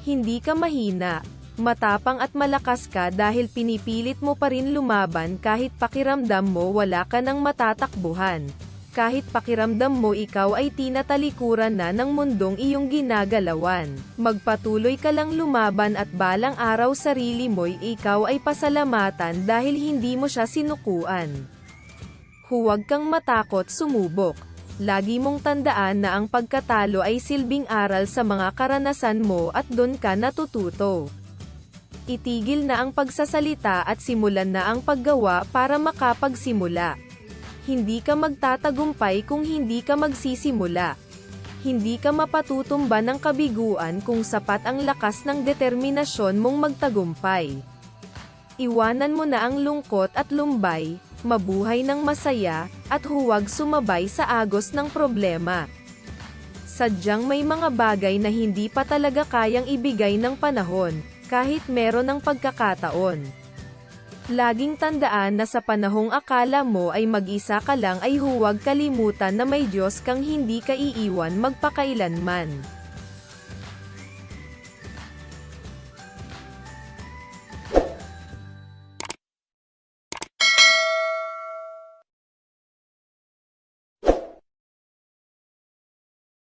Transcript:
Hindi ka mahina. Matapang at malakas ka dahil pinipilit mo pa rin lumaban kahit pakiramdam mo wala ka ng matatakbuhan. Kahit pakiramdam mo ikaw ay tinatalikuran na ng mundong iyong ginagalawan. Magpatuloy ka lang lumaban at balang araw sarili mo'y ikaw ay pasalamatan dahil hindi mo siya sinukuan. Huwag kang matakot sumubok. Lagi mong tandaan na ang pagkatalo ay silbing aral sa mga karanasan mo at doon ka natututo. Itigil na ang pagsasalita at simulan na ang paggawa para makapagsimula. Hindi ka magtatagumpay kung hindi ka magsisimula. Hindi ka mapatutumba ng kabiguan kung sapat ang lakas ng determinasyon mong magtagumpay. Iwanan mo na ang lungkot at lumbay, mabuhay ng masaya, at huwag sumabay sa agos ng problema. Sadyang may mga bagay na hindi pa talaga kayang ibigay ng panahon, kahit meron ng pagkakataon. Laging tandaan na sa panahong akala mo ay mag-isa ka lang ay huwag kalimutan na may Diyos kang hindi ka iiwan magpakailanman.